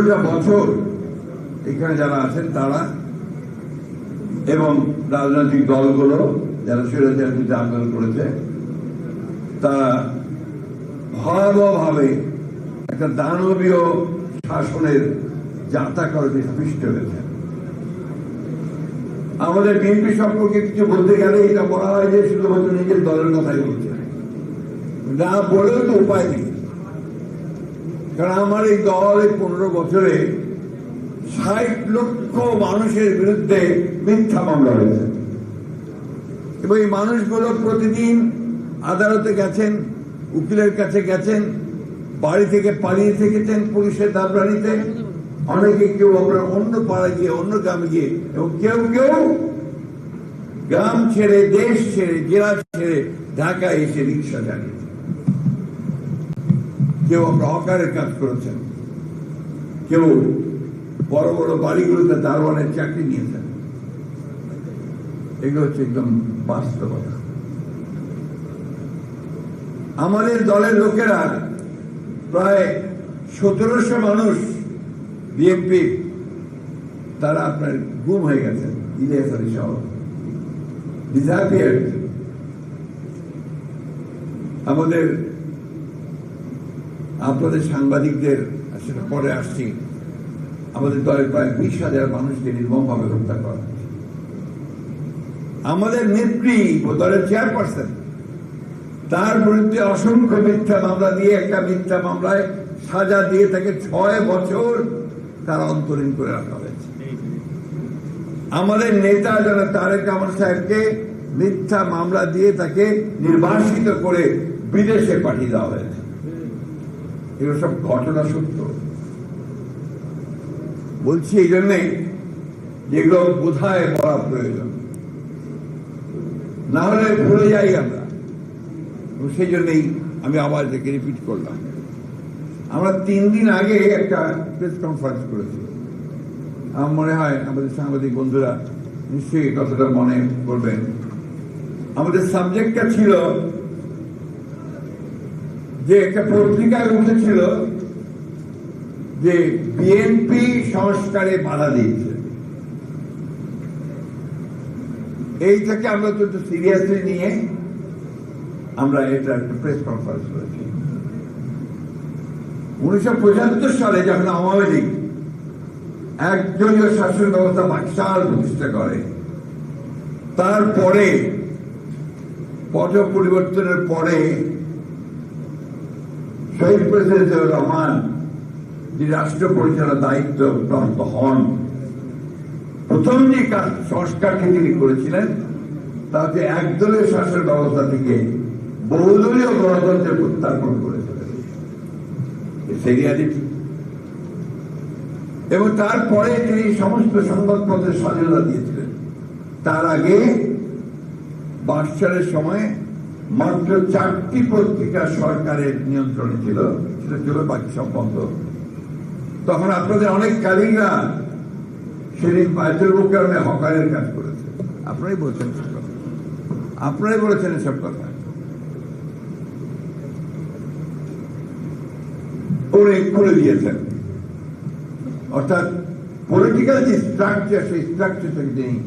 পনেরোটা বছর এখানে যারা আছেন তারা এবং রাজনৈতিক দলগুলো যারা স্বৈরাচার বিরুদ্ধে আন্দোলন করেছে, তারা ভয়াবহভাবে একটা দানবীয় শাসনের যাত্রা করতে স্পৃষ্ট হয়েছে। আমাদের বিএনপি সম্পর্কে কিছু বলতে গেলে এটা বলা হয় যে শুধুমাত্র নিজের দলের কথাই বলছে। না বলেও তো উপায় নেই। কারণ আমার এই দল এই পনেরো বছরে ষাট লক্ষ মানুষের বিরুদ্ধে মিথ্যা মামলা হয়েছে। এবং এই মানুষগুলো প্রতিদিন আদালতে গেছেন, উকিলের কাছে গেছেন, বাড়ি থেকে পালিয়ে থেকেছেন, পুলিশের দাবরানিতে অনেকে কেউ আমরা অন্য পাড়ায় গিয়ে, অন্য গ্রামে গিয়ে, এবং কেউ কেউ গ্রাম ছেড়ে, দেশ ছেড়ে, জেলা ছেড়ে ঢাকা এসে রিক্সা চালিয়েছে কেউ আমরা হকারের কাজ করেছেন। কেউ বড় বড় বাড়িগুলোতে দারোয়ানের চাকরি নিয়েছেন। এগুলো হচ্ছে একদম বাস্তবতা। আমাদের দলের লোকেরা প্রায় সতেরোশো মানুষ বিএনপি, তারা আপনার গুম হয়ে গেছেন ইলিয়াস আলী সহ। আমাদের আপনাদের সাংবাদিকদের সেটা পরে আসছি। আমাদের দলের প্রায় বিশ হাজার মানুষকে নির্মমভাবে হত্যা করা আমাদের নেত্রী দলের চেয়ারপারসন, তার বিরুদ্ধে অসংখ্য মিথ্যা মামলা দিয়ে, একটা মিথ্যা মামলায় সাজা দিয়ে তাকে ছয় বছর তার অন্তরীণ করে রাখা হয়েছে। আমাদের নেতা যারা তারেক রহমান সাহেবকে মিথ্যা মামলা দিয়ে তাকে নির্বাসিত করে বিদেশে পাঠিয়ে দেওয়া হয়েছে। এগুলো সব ঘটনা সত্য। বলছি এই জন্যে যেগুলো বোধহয় বলা প্রয়োজন। না হলে ভুলে যাই আমরা। সেই জন্যই আমি আবার এটাকে রিপিট করলাম। আমরা তিন দিন আগে একটা প্রেস কনফারেন্স করেছি। আমার মনে হয় আমাদের সাংবাদিক বন্ধুরা নিশ্চয়ই কথাটা মনে করবেন। আমাদের সাবজেক্টটা ছিল যে একটা পত্রিকায় উঠেছিল যে বিএনপি সংস্কারে বাধা দিয়েছে। এইটাকে আমরা একটু সিরিয়াসলি নিয়ে আমরা এটা একটা প্রেস কনফারেন্স করেছি। উনিশশো পঁচাত্তর সালে যখন আওয়ামী লীগ একজনীয় শাসন ব্যবস্থা বাকশাল প্রতিষ্ঠা করে, তারপরে পট পরিবর্তনের পরে শহীদ প্রেসিডেন্ট রহমান যে রাষ্ট্র পরিচালনার দায়িত্ব প্রাপ্ত হন, প্রথম যে কাজ সংস্কারটি তিনি করেছিলেন তাতে একদলীয় শাসন ব্যবস্থা থেকে বহুদলীয় গণতন্ত্রের প্রত্যার্পণ করেছিলেন। এবং তারপরে তিনি সমস্ত সংবাদপত্রের স্বাধীনতা দিয়েছিলেন। তার আগে বাকশালের সময় মাত্র চারটি পত্রিকা সরকারের নিয়ন্ত্রণে ছিল, সেটা ছিল বাকি সব তখন আপনাদের অনেক কালিগা সেদিন পাঁচের কারণে হকারের কাজ করেছে। আপনারাই বলছেন সব কথা। আপনারাই বলেছেন এসব কথা। খুলে দিয়েছেন। অর্থাৎ পলিটিক্যাল যে স্ট্রাকচার সেই স্ট্রাকচারটাকে তিনি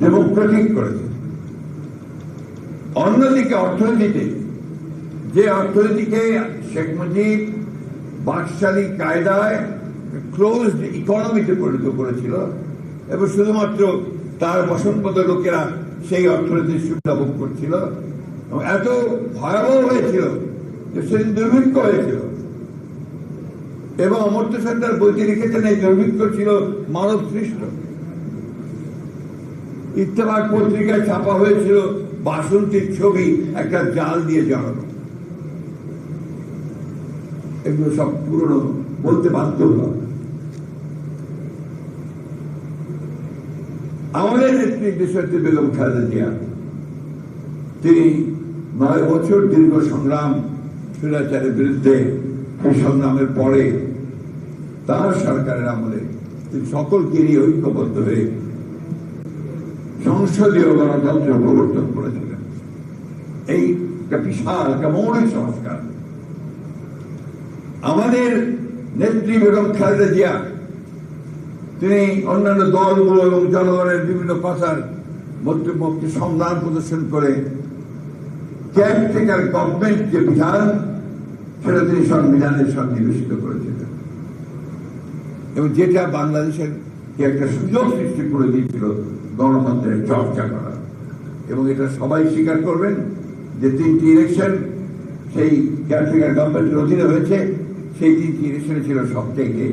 ডেমোক্রেটিক করেছেন। অন্যদিকে অর্থনীতিতে, যে অর্থনীতিকে শেখ মুজিব বাকশালী কায়দায় ক্লোজড ইকোনমিতে পরিণত করেছিল এবং শুধুমাত্র তার বসন্তপদ লোকেরা সেই অর্থনীতির সুবিধা ভোগ করছিল এবং এত ভয়াবহ হয়েছিল যে সেদিন দুর্ভিক্ষ হয়েছিল। এবং অমর্ত্য সরকার বইতে লিখেছেন, এই দুর্ভিক্ষ ছিল মানব সৃষ্ট ইত্তেফাক পত্রিকায় ছাপা হয়েছিল বাসন্তীর ছবি একটা জাল দিয়ে জড়ানো। এগুলো সব পুরনো, বলতে বাধ্য হলাম আমাদের নেত্রী দেশত্রী বেগম খালেদা জিয়া, তিনি নয় বছর দীর্ঘ সংগ্রাম, স্বৈরাচারের বিরুদ্ধে সংগ্রামের পরে তার সরকারের আমলে তিনি সকলকে নিয়ে ঐক্যবদ্ধ হয়ে সংসদীয় গণতন্ত্র প্রবর্তন করেছিলেন এই একটা বিশাল, একটা মৌলিক সংস্কার। আমাদের নেত্রী বেগম খালেদা জিয়া, তিনি অন্যান্য দলগুলো এবং জনগণের বিভিন্ন কথার মধ্যে মধ্যে সংগ্রাম প্রদর্শন করে কেয়ারটেকার গভর্নমেন্ট যে বিধান, সেটা তিনি সংবিধানের সন্নিবেশিত করেছিলেন। এবং যেটা বাংলাদেশের একটা সুযোগ সৃষ্টি করে দিয়েছিল গণতন্ত্রের চর্চা করা। এবং এটা সবাই স্বীকার করবেন যে তিনটি ইলেকশন সেই কেয়ারটেকার গভর্নমেন্টের অধীনে হয়েছে, সেই তিনটি ইলেকশন ছিল সবথেকে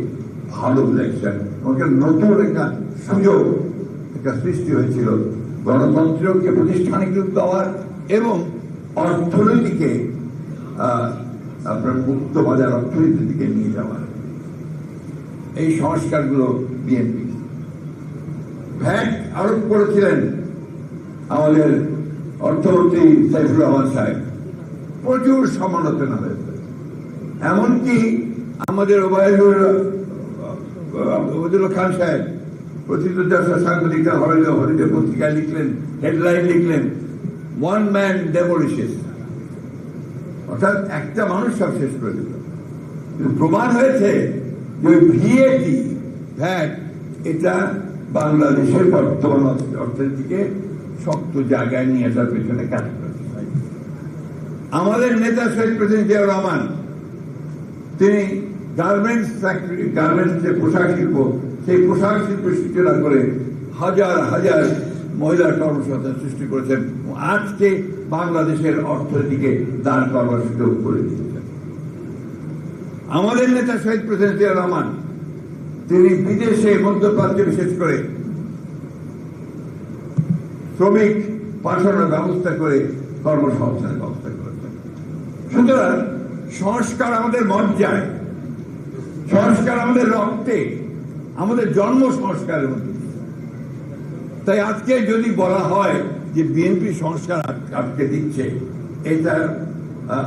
ভালো ইলেকশন ওকে নতুন একটা সুযোগ, একটা সৃষ্টি হয়েছিল গণতন্ত্রকে প্রতিষ্ঠানিক রূপ দেওয়ার এবং অর্থনীতিকে আপনার মুক্ত বাজার অর্থনীতির দিকে নিয়ে যাওয়ার। এই সংস্কারগুলো বিএনপি ভ্যাট আরোপ করেছিলেন আমাদের অর্থমন্ত্রী সাইফুর রহমান সাহেব। প্রচুর সমালোচনা হয়েছে। এমনকি আমাদের ওবায়দুল ওবায়দুল খান সাহেব প্রথিত দশা সাংবাদিকরা হরিদে হরিদে পত্রিকায় লিখলেন, হেডলাইন লিখলেন ওয়ান ম্যান ডেমোলিশেস অর্থাৎ একটা মানুষ সব শেষ করে দিল। প্রমাণ হয়েছে যে ভিএটি ভ্যাট এটা বাংলাদেশের বর্তমান অর্থনীতিকে শক্ত জায়গায় নিয়ে আসার পেছনে কাজ করেছে। আমাদের নেতা শহীদ প্রেসিডেন্ট জিয়াউর রহমান, তিনি গার্মেন্টস ফ্যাক্টরি, গার্মেন্টস যে পোশাক শিল্প, সেই পোশাক শিল্প সূচনা করে হাজার হাজার মহিলার কর্মসংস্থান সৃষ্টি করেছেন আজকে বাংলাদেশের অর্থনীতিকে দাঁড় করবার সুযোগ করে দিয়েছেন। আমাদের নেতা শহীদ প্রেসিডেন্ট জিয়া রহমান তিনি বিদেশে মধ্যপ্রাচ্যে বিশেষ করে শ্রমিক পাঠানোর ব্যবস্থা করে কর্মসংস্থানের ব্যবস্থা করেছেন। সুতরাং সংস্কার আমাদের মজ্জায় সংস্কার আমাদের রক্তে, আমাদের জন্ম সংস্কারের মধ্যে। তাই আজকে যদি বলা হয় যে বিএনপি সংস্কার আট- আটকে দিচ্ছে, এটা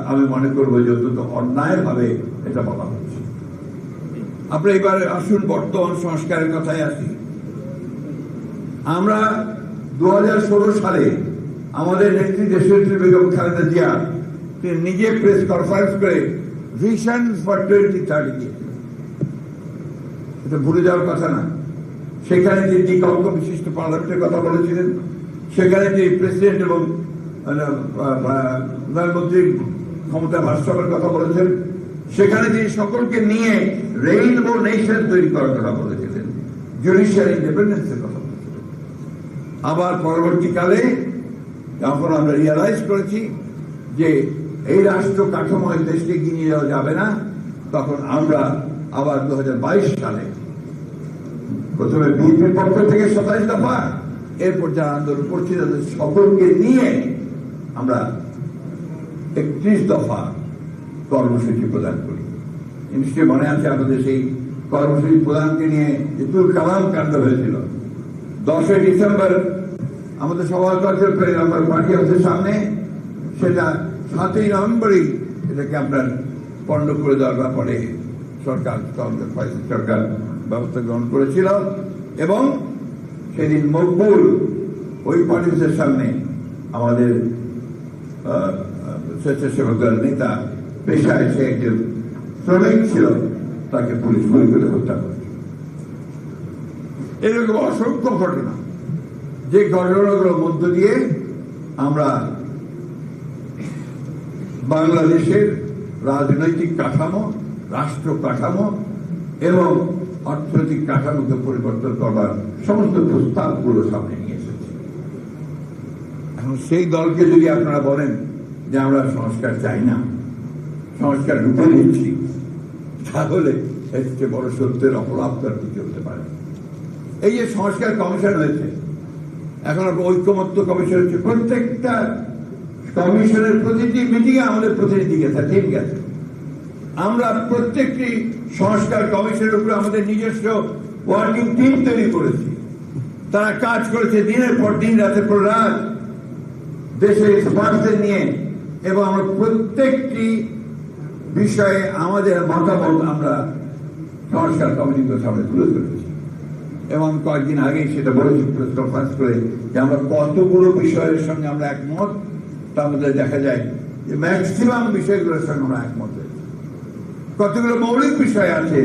আমি মনে করব যে অত্যন্ত অন্যায়ভাবে এটা বলা হচ্ছে। আমরা এবার আসুন বর্তমান সংস্কারের কথায় আসি। আমরা দু হাজার ষোলো সালে আমাদের নেত্রী দেশনেত্রী বেগম খালেদা জিয়া তিনি নিজে প্রেস কনফারেন্স করে ভিশন ফর টোয়েন্টি থার্টি এটা ভুলে যাওয়ার কথা না। সেখানে যে দ্বিকক্ষ বিশিষ্ট পার্লামেন্টের কথা বলেছিলেন সেখানে যে প্রেসিডেন্ট এবং আহ, প্রধানমন্ত্রীর ক্ষমতা ভারসাম্যের কথা বলেছেন সেখানে তিনি সকলকে নিয়ে রেইনবো নেশন তৈরি করার কথা বলেছিলেন। জুডিশিয়াল ইন্ডিপেন্ডেন্সের কথা আবার পরবর্তীকালে যখন আমরা রিয়ালাইজ করেছি যে এই রাষ্ট্র কাঠামো এই দেশকে নিয়ে যাওয়া যাবে না, তখন আমরা আবার দু হাজার বাইশ সালে প্রথমে বিএনপির পক্ষ থেকে সাতাইশ দফা, এরপর যারা আন্দোলন করছি তাদের সকলকে নিয়ে আমরা একত্রিশ দফা কর্মসূচি প্রদান করি নিশ্চয়ই মনে আছে আমাদের সেই কর্মসূচি প্রদানকে নিয়ে যে তুল কালাম কাণ্ড হয়েছিল। দশই ডিসেম্বর আমাদের সভাপতি আমার পার্টি অফিসের সামনে। সেটা সাতই নভেম্বরই এটাকে আপনার পণ্ড করে দেওয়ার ব্যাপারে সরকার সরকার ব্যবস্থা গ্রহণ করেছিল এবং সেদিন মকবুল ওই পার্টি অফিসের সামনে আমাদের আহ, আহ, স্বেচ্ছাসেবক দলের নেতা পেশায় সে একজন শ্রমিক ছিল তাকে পুলিশ গুলি করে হত্যা করে এরকম অসংখ্য ঘটনা। যে ঘটনাগুলোর মধ্য দিয়ে আমরা বাংলাদেশের রাজনৈতিক কাঠামো, রাষ্ট্র কাঠামো এবং অর্থনৈতিক কাঠামোকে পরিবর্তন করবার সমস্ত প্রস্তাবগুলো সামনে নিয়ে এসেছে। এখন সেই দলকে যদি আপনারা বলেন যে আমরা সংস্কার চাই না সংস্কার রূপে নিচ্ছি। তাহলে চেয়ে বড় সত্যের অপরাধ তার কিছু হতে পারে। এই যে সংস্কার কমিশন হয়েছে, এখন ঐক্যমত্য কমিশন হচ্ছে। প্রত্যেকটা কমিশনের প্রতিটি মিটিংয়ে আমাদের প্রতিনিধি গেছে ঠিক আছে আমরা প্রত্যেকটি সংস্কার কমিশনের উপরে আমাদের নিজস্ব ওয়ার্কিং টিম তৈরি করেছি। তারা কাজ করেছে দিনের পর দিন, রাতের পর রাত। দেশের নিয়ে এবং আমরা প্রত্যেকটি বিষয়ে আমাদের মতামত আমরা সংস্কার কমিটির সামনে তুলে ধরেছি। এবং কয়েকদিন আগেই সেটা বলেছি প্রেস কনফারেন্স করে যে আমরা কতগুলো বিষয়ের সঙ্গে আমরা একমত, তার মধ্যে দেখা যায় যে ম্যাক্সিমাম বিষয়গুলোর সঙ্গে আমরা একমত কতগুলো মৌলিক বিষয় আছে,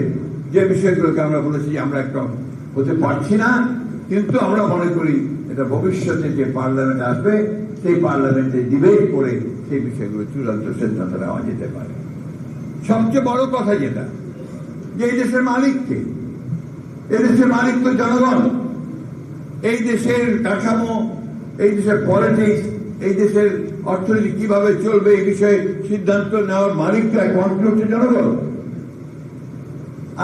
যে বিষয়গুলোকে আমরা বলেছি আমরা একটা হতে পারছি না, কিন্তু আমরা মনে করি এটা ভবিষ্যতে যে পার্লামেন্ট আসবে, সেই পার্লামেন্টে ডিবেট করে সেই বিষয়গুলো চূড়ান্ত সিদ্ধান্ত নেওয়া যেতে পারে। সবচেয়ে বড় কথা যেটা, যে এই দেশের মালিককে, এই দেশের মালিক তো জনগণ, এই দেশের কাঠামো, এই দেশের পলিটিক্স এই দেশের অর্থনীতি কীভাবে চলবে এই বিষয়ে সিদ্ধান্ত নেওয়ার মালিকটা একমাত্র হচ্ছে জনগণ।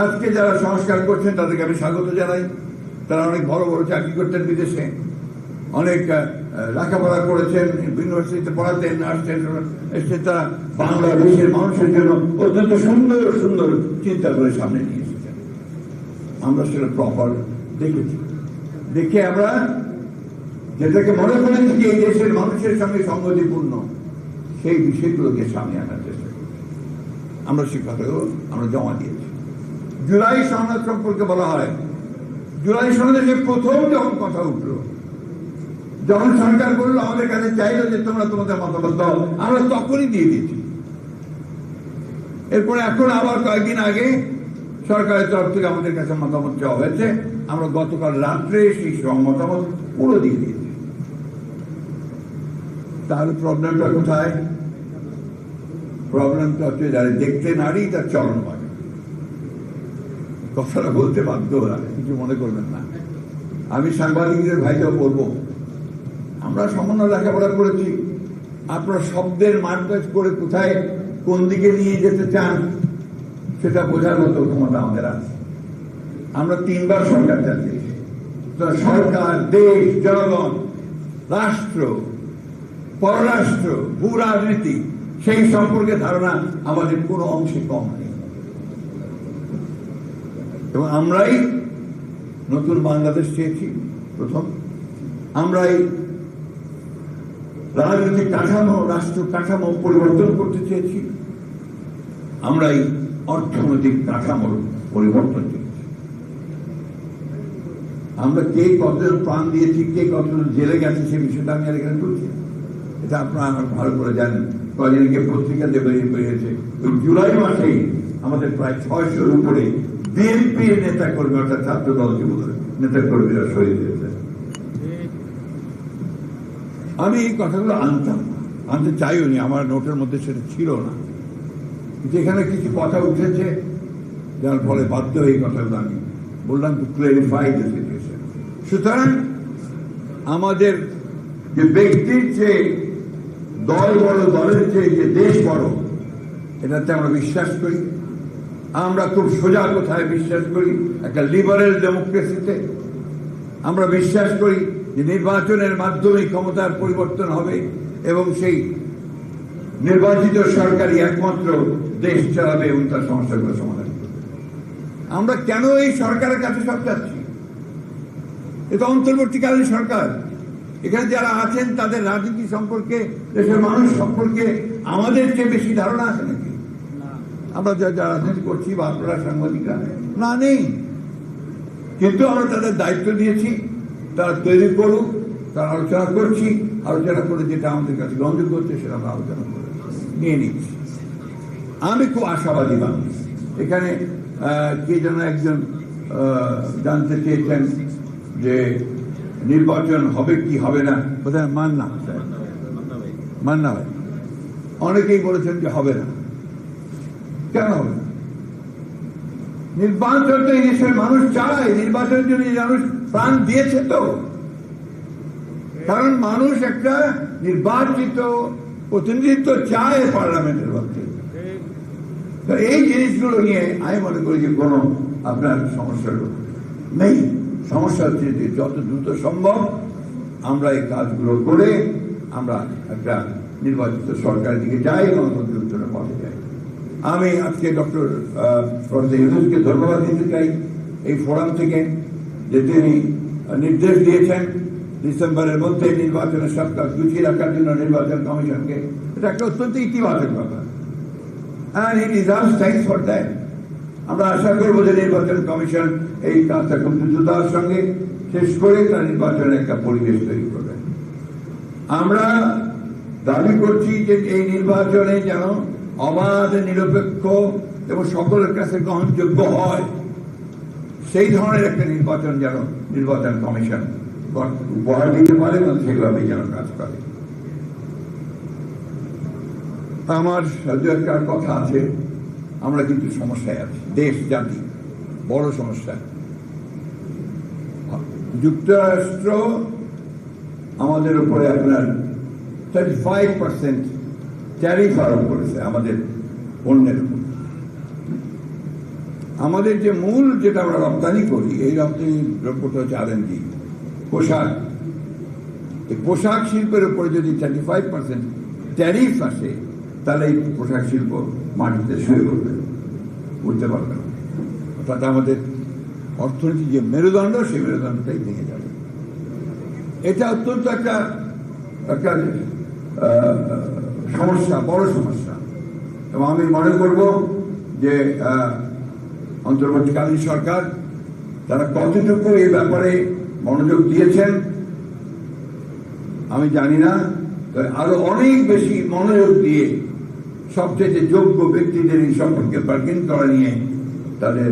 আজকে যারা সংস্কার করছেন তাদেরকে আমি স্বাগত জানাই। তারা অনেক বড় বড় চাকরি করতেন বিদেশে। অনেক লেখাপড়া করেছেন, ইউনিভার্সিটিতে পড়াতেন আসছেন এসে তারা বাংলাদেশের মানুষের জন্য অত্যন্ত সুন্দর সুন্দর চিন্তা করে সামনে নিয়ে এসেছেন। আমরা সেটা প্রপার দেখেছি। দেখে আমরা যেটাকে মনে করেছি যে এই দেশের মানুষের সঙ্গে সংগতিপূর্ণ সেই বিষয়গুলোকে সামনে আনার চেষ্টা আমরা সে কথাগুলো আমরা জমা দিয়েছি। জুলাই সনদ সম্পর্কে বলা হয়। জুলাই সনদে প্রথম যখন কথা উঠল যখন সরকার বলল, আমাদের কাছে চাইলো যে তোমরা তোমাদের মতামত দাও, আমরা তখনই দিয়ে দিয়েছি। এরপরে এখন আবার কয়েকদিন আগে সরকারের তরফ থেকে আমাদের কাছে মতামত চাওয়া হয়েছে। আমরা গতকাল রাত্রে সেই সব মতামত পুরো দিয়ে দিয়েছি। তাহলে প্রবলেমটা কোথায়? প্রবলেমটা হচ্ছে যারা দেখতে নারী, তার চরণ পায়। কথাটা বলতে বাধ্য হয়, কিছু মনে করবেন না। আমি সাংবাদিকদের ভাইকেও বলব আমরা সামান্য লেখাপড়া করেছি। আপনার শব্দের মারপ্যাচ করে কোথায়, কোন দিকে নিয়ে যেতে চান, সেটা বোঝার মতো ক্ষমতা আমাদের আছে। আমরা তিনবার সরকার তো সরকার, দেশ, জনগণ, রাষ্ট্র, পররাষ্ট্র, ভূ রাজনীতি, সেই সম্পর্কে ধারণা আমাদের কোনো অংশে কম নেই। এবং আমরাই নতুন বাংলাদেশ চেয়েছি, প্রথম। আমরাই রাজনৈতিক কাঠামো, রাষ্ট্র কাঠামো পরিবর্তন করতে চেয়েছি। আমরাই অর্থনৈতিক কাঠামোর পরিবর্তন চেয়েছি। আমরা কে কতজন প্রাণ দিয়েছি, কে কতজন জেলে গেছে, সে বিষয়টা আমি আর এখানে বলছি এটা আপনারা আমার ভালো করে জানেন। আগে পত্রিকাতে বেরিয়ে বেরিয়েছে ওই জুলাই মাসেই আমাদের প্রায় ছয়শোর উপরে বিএনপির নেতা কর্মী অর্থাৎ ছাত্র দল যুবদল নেতা কর্মীরা শহীদ হয়েছে। আমি এই কথাগুলো আনতাম। আনতে চাইও নি আমার নোটের মধ্যে সেটা ছিল না। যেখানে কিছু কথা উঠেছে, যার ফলে বাধ্য এই কথাগুলো আমি বললাম টু ক্লিয়ারিফাই দ্য সিচুয়েশন সুতরাং আমাদের যে ব্যক্তির চেয়ে, দল বড়, দলের চেয়ে যে দেশ বড়, এটাতে আমরা বিশ্বাস করি। আমরা খুব সোজা কোথায় বিশ্বাস করি, একটা লিবারেল ডেমোক্রেসিতে আমরা বিশ্বাস করি যে নির্বাচনের মাধ্যমে ক্ষমতার পরিবর্তন হবে এবং সেই নির্বাচিত সরকারই একমাত্র দেশ চালাবে এবং তার সমস্যাগুলো সমাধান করবে। আমরা কেন এই সরকারের কাছে সব চাচ্ছি? এটা অন্তর্বর্তীকালীন সরকার। এখানে যারা আছেন, তাদের রাজনীতি সম্পর্কে, দেশের মানুষ সম্পর্কে আমাদের চেয়ে বেশি ধারণা আছে নাকি? আমরা যা রাজনীতি করছি বা আপনারা সাংবাদিকরা। না, নেই। কিন্তু আমরা তাদের দায়িত্ব দিয়েছি তারা তৈরি করুক, তারা আলোচনা করছি, আলোচনা করে যেটা আমাদের কাছে গ্রহণযোগ্য হচ্ছে সেটা আমরা আলোচনা করে নিয়ে নিচ্ছি। আমি খুব আশাবাদী মানুষ। এখানে কে যেন একজন জানতে চেয়েছেন যে নির্বাচন হবে কি হবে না। বোধহয় মান না মান না হয় অনেকেই বলেছেন যে হবে না। কেন হবে না? নির্বাচন তো এই দেশের মানুষ চায়। নির্বাচনের জন্য এই মানুষ প্রাণ দিয়েছে তো। কারণ মানুষ একটা নির্বাচিত প্রতিনিধিত্ব চায় পার্লামেন্টের মধ্যে। এই জিনিসগুলো নিয়ে আমি মনে করি যে কোনো আপনার সমস্যা নেই। সমস্যা হচ্ছে যে যত দ্রুত সম্ভব আমরা এই কাজগুলো করে আমরা একটা নির্বাচিত সরকারের দিকে যাই গণতন্ত্রের উত্তরে পথে যাই। আমি আজকে ডক্টর প্রফেসর ইউনুসকে ধন্যবাদ দিতে চাই। এই ফোরাম থেকে যে তিনি নির্দেশ দিয়েছেন ডিসেম্বরের মধ্যে নির্বাচনের কাজ গুছিয়ে রাখার জন্য নির্বাচন কমিশনকে এটা একটা অত্যন্ত ইতিবাচক that. আমরা আশা করব যে নির্বাচন কমিশন এই কাজটা খুব দ্রুততার সঙ্গে শেষ করে তার নির্বাচনের একটা পরিবেশ তৈরি করবে। আমরা দাবি করছি যে এই নির্বাচনে যেন অবাধ, নিরপেক্ষ এবং সকলের কাছে গ্রহণযোগ্য হয়। সেই ধরনের একটা নির্বাচন যেন নির্বাচন কমিশন উপহার দিতে পারে এবং সেভাবেই যেন কাজ করে। আমার দু একটা কথা আছে। আমরা কিন্তু সমস্যায় আছি। দেশ জাতি বড় সমস্যা। যুক্তরাষ্ট্র আমাদের উপরে আপনার থার্টি ফাইভ পার্সেন্ট ট্যারিফ আরোপ করেছে আমাদের পণ্যের উপর। আমাদের যে মূল যেটা আমরা রপ্তানি করি, এই রপ্তানি দ্রব্যটা হচ্ছে আর পোশাক। এই পোশাক শিল্পের উপরে যদি থার্টি ফাইভ পার্সেন্ট ট্যারিফ আসে, তাহলে এই পোশাক শিল্প মাটিতে শুয়ে পড়বে। উঠতে পারবে না অর্থাৎ আমাদের অর্থনীতির যে মেরুদণ্ড, সেই মেরুদণ্ডটাই ভেঙে যাবে। এটা অত্যন্ত একটা একটা সমস্যা, বড় সমস্যা। এবং আমি মনে করব যে অন্তর্বর্তীকালীন সরকার তারা কতটুকু এই ব্যাপারে মনোযোগ দিয়েছেন, আমি জানি না, তবে আরও অনেক বেশি মনোযোগ দিয়ে সবচেয়ে যোগ্য ব্যক্তিদের এই সম্পর্কে বার্গেন করা নিয়ে তাদের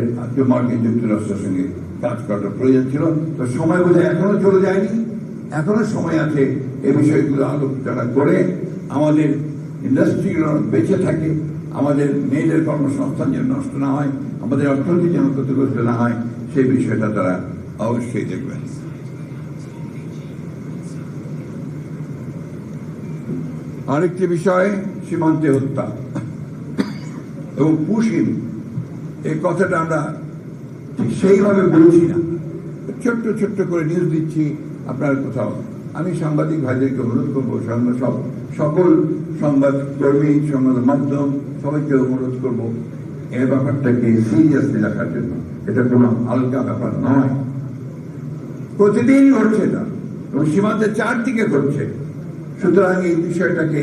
মার্কিন যুক্তরাষ্ট্রের সঙ্গে কাজ করার প্রয়োজন ছিল। তো সময় বোধ এখনও চলে যায়নি। এখনও সময় আছে এই বিষয়গুলো আলোচনা করে আমাদের ইন্ডাস্ট্রিগুলো বেঁচে থাকে। আমাদের মেয়েদের কর্মসংস্থান যেন নষ্ট না হয়, আমাদের অর্থনীতি যেন ক্ষতিগ্রস্ত না হয়, সেই বিষয়টা তারা অবশ্যই দেখবেন। আরেকটি বিষয়, সীমান্তে হত্যা এবং পুশিন এই কথাটা আমরা ঠিক সেইভাবে বলছি না। ছোট্ট ছোট্ট করে নিউজ দিচ্ছি, আপনার কোথাও। আমি সাংবাদিক ভাইদেরকে অনুরোধ করব সব সংবাদ কর্মী, সংবাদ মাধ্যম, সবাইকে অনুরোধ করব এই ব্যাপারটাকে সিরিয়াসলি রাখার জন্য। এটা কোনো হালকা ব্যাপার নয়। প্রতিদিন ঘটছে এটা, এবং সীমান্তের চারদিকে ঘটছে। সুতরাং এই বিষয়টাকে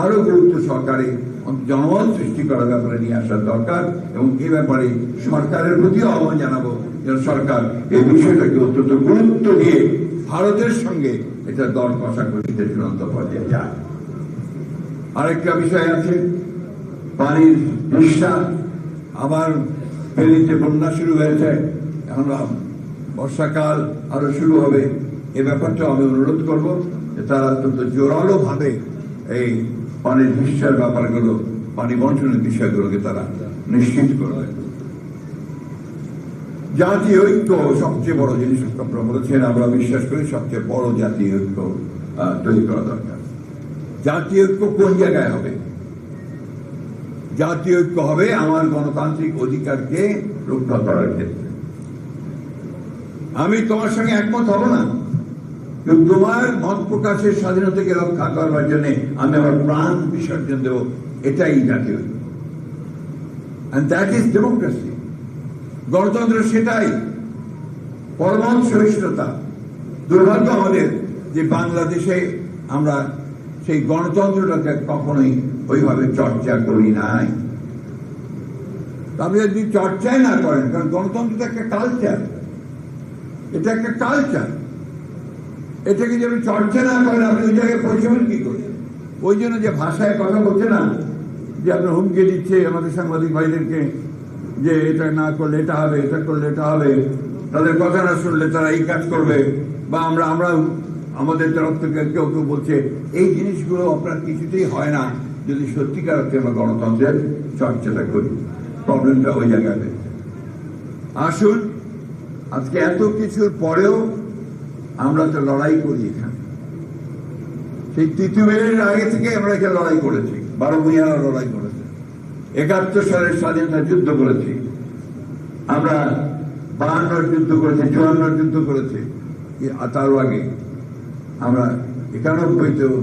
আরও গুরুত্ব সহকারে জনমত সৃষ্টি করার ব্যাপারে নিয়ে আসার দরকার, এবং এই ব্যাপারে সরকারের প্রতিও আহ্বান জানাব যেন সরকার এই বিষয়টাকে অত্যন্ত গুরুত্ব দিয়ে ভারতের সঙ্গে এটা দর কষাকষিতে চূড়ান্ত পর্যায়ে যায়। আরেকটা বিষয় আছে পানির বিশ্বাস আবার ফেরিতে বন্যা শুরু হয়েছে, এখন বর্ষাকাল আরও শুরু হবে। এ ব্যাপারটা আমি অনুরোধ করব যে তারা অত্যন্ত জোরালো ভাবে এই পানির বিশ্বাস ব্যাপারগুলো, পানি বন্টনের বিষয়গুলোকে তারা নিশ্চিত করবে। জাতীয় ঐক্য সবচেয়ে বড় জিনিস আপনারা বলেছেন, আমরা বিশ্বাস করি সবচেয়ে বড় জাতীয় ঐক্য তৈরি করা দরকার। জাতীয় ঐক্য কোন জায়গায় হবে? জাতীয় ঐক্য হবে আমার গণতান্ত্রিক অধিকারকে রক্ষা করার ক্ষেত্রে। আমি তোমার সঙ্গে একমত হব না তোমার মত প্রকাশের স্বাধীনতাকে রক্ষা করবার জন্য আমি আমার প্রাণ বিসর্জন দেব, এটাই জাতীয় and that is democracy গণতন্ত্র সেটাই। পরমাণ সহিষ্ণুতা। দুর্ভাগ্য আমাদের যে বাংলাদেশে আমরা সেই গণতন্ত্রটাকে কখনোই ওইভাবে চর্চা করি নাই। আপনি যদি চর্চাই না করেন, কারণ গণতন্ত্রটা একটা কালচার এটা একটা কালচার এটাকে যদি চর্চা না করেন, আপনি ওই জায়গায় পৌঁছবেন কি করে? ওই জন্য যে ভাষায় কথা বলছে না, যে আপনার হুমকি দিচ্ছে আমাদের সাংবাদিক ভাইদেরকে, যে এটা না করলে এটা হবে, এটা করলে এটা হবে, তাদের কথা না শুনলে তারা এই কাজ করবে, বা আমরা আমরা আমাদের তরফ থেকে কেউ কেউ বলছে, এই জিনিসগুলো আপনার কিছুতেই হয় না যদি সত্যিকার অর্থে আমরা গণতন্ত্রের চর্চাটা করি। প্রবলেমটা ওই রয়েছে। আসুন, আজকে এত কিছুর পরেও আমরা তো লড়াই করি এখানে। সেই তৃতীয় আগে থেকে আমরা এখানে লড়াই করেছি। বারো ভূঁইয়ারা লড়াই করেছে। একাত্তর সালের স্বাধীনতা যুদ্ধ করেছি। আমরা বাহান্নর যুদ্ধ করেছি, চুয়ান্নর যুদ্ধ করেছি। তারও আগে আমরা একানব্বইতেও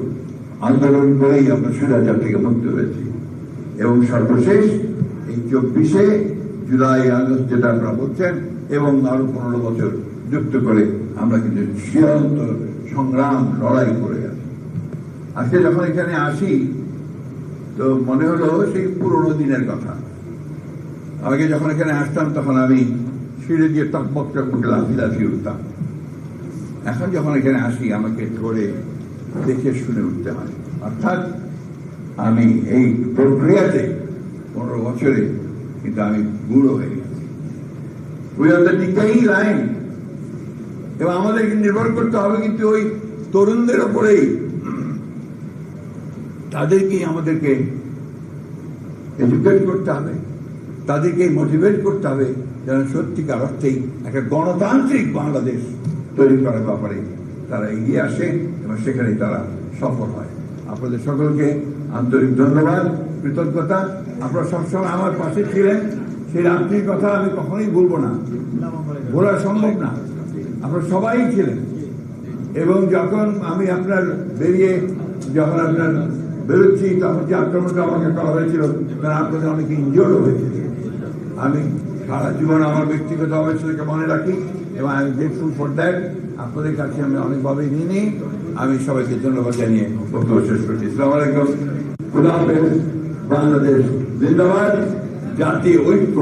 আন্দোলন করেই আমরা সুরাচার থেকে মুক্ত হয়েছি। এবং সর্বশেষ এই চব্বিশে জুলাই আগস্ট যেটা আপনারা বলছেন, এবং আরও পনেরো বছর যুক্ত করে আমরা কিন্তু চূড়ান্ত সংগ্রাম, লড়াই করে আছি। আজকে যখন এখানে আসি, তো মনে হলো সেই পুরোনো দিনের কথা। আগে যখন এখানে আসতাম, তখন আমি সিঁড়ি দিয়ে টকবক টকবক লাফি লাফি উঠতাম। এখন যখন এখানে আসি, আমাকে ধরে দেখে শুনে উঠতে হয়। অর্থাৎ আমি এই প্রক্রিয়াতে পনেরো বছরে কিন্তু আমি বুড়ো হয়ে গেছি। উই লাইন এবং আমাদেরকে নির্ভর করতে হবে কিন্তু ওই তরুণদের ওপরেই। তাদেরকেই আমাদেরকে এডুকেট করতে হবে। তাদেরকে মোটিভেট করতে হবে যেন সত্যিকার অর্থেই একটা গণতান্ত্রিক বাংলাদেশ তৈরি করার ব্যাপারে তারা এগিয়ে আসে এবং সেখানে তারা সফল হয়। আপনাদের সকলকে আন্তরিক ধন্যবাদ, কৃতজ্ঞতা। আপনারা সবসময় আমার পাশে ছিলেন, সেই রাত্রির কথা আমি কখনোই ভুলবো না। ভোলা সম্ভব না। আপনারা সবাই ছিলেন। এবং যখন আমি আপনার বেরিয়ে, যখন আপনার বেরোচ্ছি, তখন যে আক্রমণটা আমাকে করা হয়েছিল, তারা আপনাদের অনেকে ইনজিওর্ড হয়েছিল আমি সারা জীবন আমার ব্যক্তিগত অবস্থাকে মনে রাখি। এবং আমি গ্রেটফুল ফর দ্যাট আপনাদের কাছে আমি অনেকভাবে নিয়ে নিই আমি সবাইকে ধন্যবাদ জানিয়ে বক্তব্য শেষ করছি। ইসলাম আলাইকুম। বাংলাদেশ জিন্দাবাদ, জাতীয় ঐক্য।